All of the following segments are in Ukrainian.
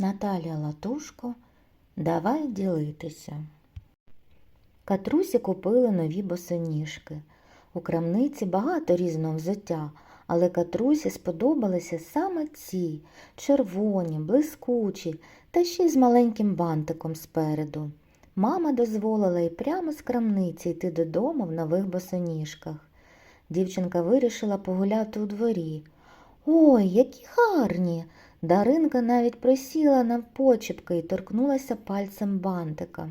Наталія Латушко, давай ділитися. Катрусі купили нові босоніжки. У крамниці багато різного взуття, але Катрусі сподобалися саме ці червоні, блискучі та ще й з маленьким бантиком спереду. Мама дозволила їй прямо з крамниці йти додому в нових босоніжках. Дівчинка вирішила погуляти у дворі. Ой, які гарні! Даринка навіть присіла на почіпки і торкнулася пальцем бантика.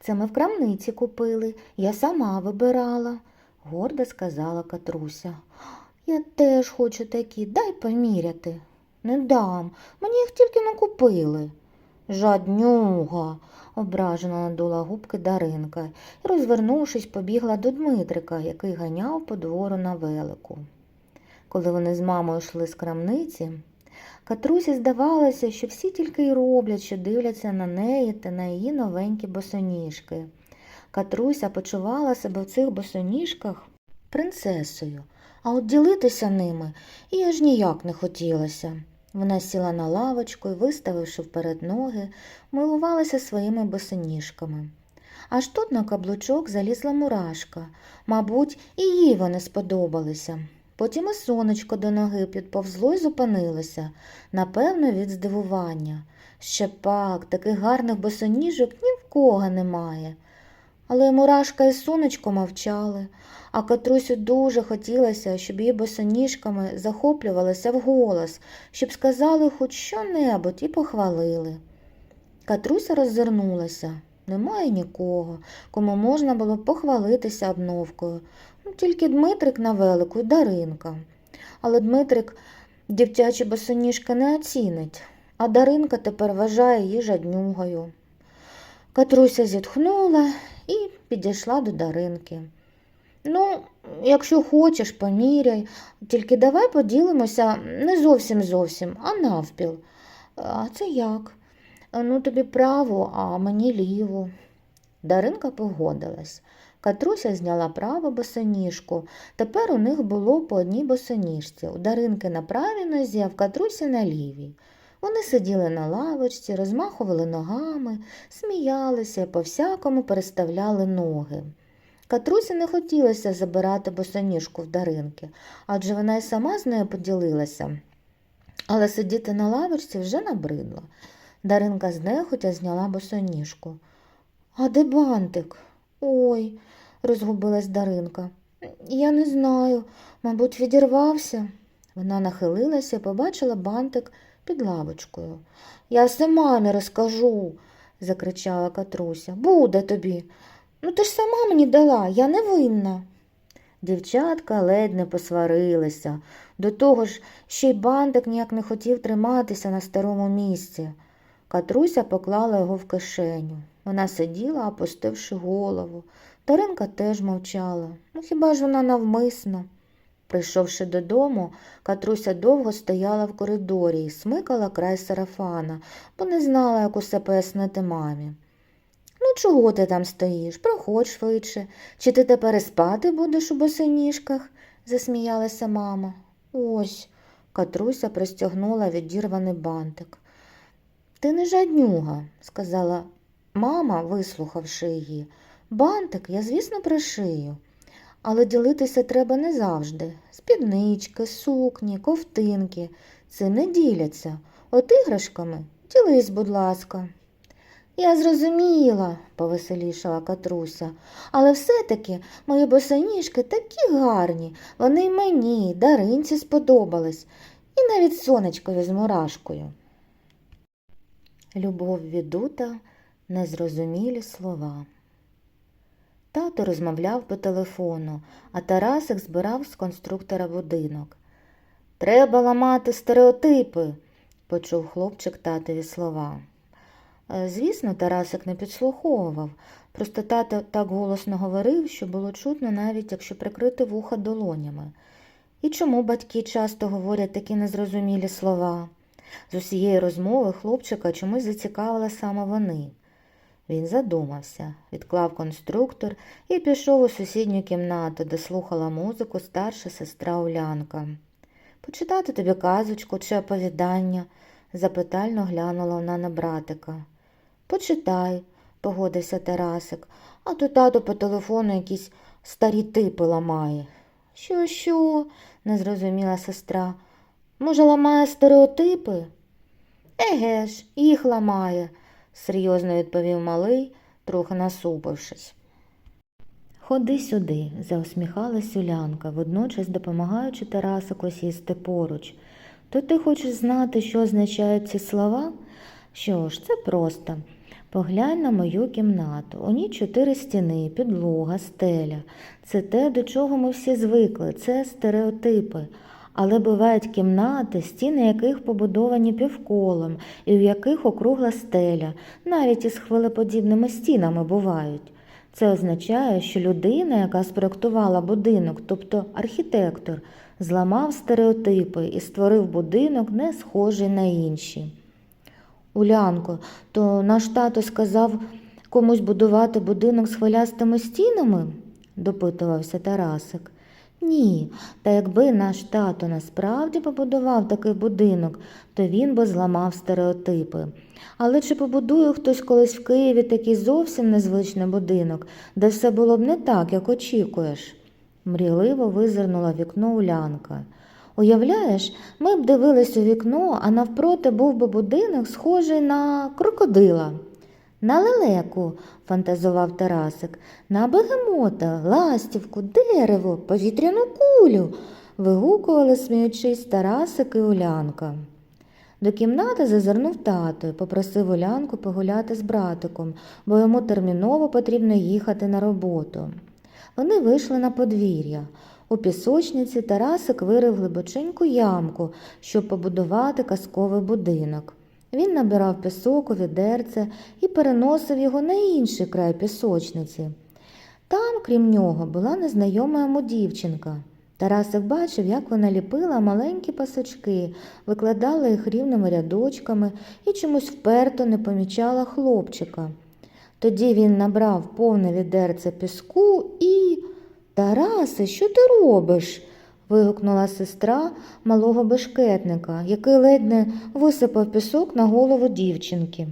Це ми в крамниці купили, я сама вибирала, гордо сказала Катруся. Я теж хочу такі, дай поміряти. Не дам, мені їх тільки накупили. Жаднюга, ображено надула губки Даринка і, розвернувшись, побігла до Дмитрика, який ганяв по двору на велику. Коли вони з мамою йшли з крамниці, Катрусі здавалося, що всі тільки й роблять, що дивляться на неї та на її новенькі босоніжки. Катруся почувала себе в цих босоніжках принцесою, а от ділитися ними їй аж ніяк не хотілося. Вона сіла на лавочку і, виставивши вперед ноги, милувалася своїми босоніжками. Аж тут на каблучок залізла мурашка. Мабуть, і їй вони сподобалися. Потім і сонечко до ноги підповзло й зупинилося, напевно, від здивування. Ще пак, таких гарних босоніжок ні в кого немає. Але мурашка і сонечко мовчали, а Катрусю дуже хотілося, щоб її босоніжками захоплювалися вголос, щоб сказали хоч що-небудь і похвалили. Катруся роззирнулася. Немає нікого, кому можна було похвалитися обновкою. Ну, Тільки Дмитрик на велику і Даринка. Але Дмитрик дівчачі босоніжки не оцінить, а Даринка тепер вважає її жаднюгою. Катруся зітхнула і підійшла до Даринки. Ну, якщо хочеш, поміряй, тільки давай поділимося не зовсім зовсім, а навпіл. А це як? Ну, тобі праву, а мені ліву. Даринка погодилась. Катруся зняла праву босоніжку. Тепер у них було по одній босоніжці. У Даринки на правій нозі, а в Катрусі на лівій. Вони сиділи на лавочці, розмахували ногами, сміялися по-всякому переставляли ноги. Катрусі не хотілося забирати босоніжку в Даринки, адже вона й сама з нею поділилася. Але сидіти на лавочці вже набридло. Даринка знехотя зняла босоніжку. А де бантик? Ой, розгубилась Даринка. Я не знаю, мабуть, відірвався. Вона нахилилася і побачила бантик під лавочкою. Я все мамі розкажу, закричала Катруся. Буде тобі. Ну ти ж сама мені дала, я не винна. Дівчатка ледь не посварилися. До того ж, ще й бантик ніяк не хотів триматися на старому місці. Катруся поклала його в кишеню. Вона сиділа, опустивши голову. Даринка теж мовчала. Ну хіба ж вона навмисно? Прийшовши додому, Катруся довго стояла в коридорі і смикала край сарафана, бо не знала, як усе пояснити мамі. Ну, чого ти там стоїш? Проходь швидше. Чи ти тепер і спати будеш у босоніжках? засміялася мама. Ось, Катруся пристягнула відірваний бантик. Ти не жаднюга, сказала мама, вислухавши її. Бантик я, звісно, пришию. Але ділитися треба не завжди. Спіднички, сукні, ковтинки. Цим не діляться. От іграшками ділись, будь ласка. Я зрозуміла, повеселішала Катруся, але все-таки мої босоніжки такі гарні, вони й мені, Даринці сподобались, і навіть сонечкові з мурашкою. Любов відута, незрозумілі слова. Тато розмовляв по телефону, а Тарасик збирав з конструктора будинок. Треба ламати стереотипи, почув хлопчик татові слова. Е, Звісно, Тарасик не підслуховував, просто тато так голосно говорив, що було чутно навіть якщо прикрити вуха долонями. І чому батьки часто говорять такі незрозумілі слова? З усієї розмови хлопчика чомусь зацікавили саме вони. Він задумався, відклав конструктор і пішов у сусідню кімнату, де слухала музику старша сестра Улянка. Почитати тобі казочку чи оповідання, запитально глянула вона на братика. Почитай, погодився Тарасик, а то тато по телефону якісь старі типи ламає. Що, що? не зрозуміла сестра. Може, ламає стереотипи? Еге ж, їх ламає, серйозно відповів малий, трохи насупившись. Ходи сюди, заусміхалась Улянка, водночас допомагаючи Тарасику сісти поруч. То ти хочеш знати, що означають ці слова? Що ж, це просто. Поглянь на мою кімнату. У ній чотири стіни, підлога, стеля. Це те, до чого ми всі звикли, це стереотипи. Але бувають кімнати, стіни яких побудовані півколом, і в яких округла стеля, навіть із хвилеподібними стінами бувають. Це означає, що людина, яка спроектувала будинок, тобто архітектор, зламав стереотипи і створив будинок, не схожий на інші. Улянко, то наш тато сказав комусь будувати будинок з хвилястими стінами? допитувався Тарасик. Ні, та якби наш тато насправді побудував такий будинок, то він би зламав стереотипи. Але чи побудує хтось колись в Києві такий зовсім незвичний будинок, де все було б не так, як очікуєш? Мрійливо визирнула вікно Улянка. Уявляєш, ми б дивились у вікно, а навпроти був би будинок, схожий на крокодила. На лелеку, фантазував Тарасик, на бегемота, ластівку, дерево, повітряну кулю. вигукували, сміючись, Тарасик і Улянка. До кімнати зазирнув тато і попросив Улянку погуляти з братиком, бо йому терміново потрібно їхати на роботу. Вони вийшли на подвір'я. У пісочниці Тарасик вирив глибоченьку ямку, щоб побудувати казковий будинок. Він набирав пісок у відерце і переносив його на інший край пісочниці. Там, крім нього, була незнайома йому дівчинка. Тарасик бачив, як вона ліпила маленькі пасочки, викладала їх рівними рядочками і чомусь вперто не помічала хлопчика. Тоді він набрав повне відерце піску і. Тарасе, що ти робиш? Вигукнула сестра малого бешкетника, який ледь не висипав пісок на голову дівчинки.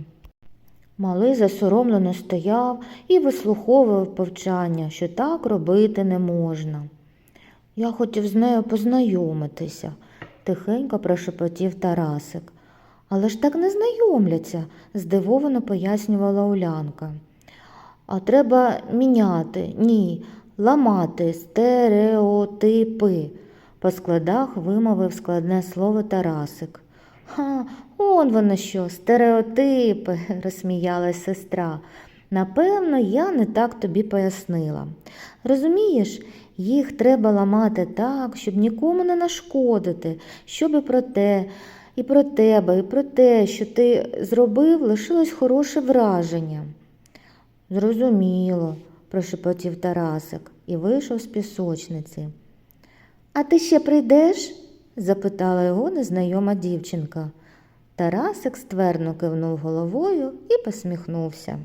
Малий засоромлено стояв і вислуховував повчання, що так робити не можна. Я хотів з нею познайомитися, тихенько прошепотів Тарасик. Але ж так не знайомляться, здивовано пояснювала Улянка. А треба міняти, ні, ламати стереотипи, по складах вимовив складне слово Тарасик. Ха, он воно що, стереотипи, розсміялась сестра. Напевно, я не так тобі пояснила. Розумієш, їх треба ламати так, щоб нікому не нашкодити, щоб і про те, і про тебе, і про те, що ти зробив, лишилось хороше враження. Зрозуміло, прошепотів Тарасик і вийшов з пісочниці. А ти ще прийдеш? запитала його незнайома дівчинка. Тарасик ствердно кивнув головою і посміхнувся.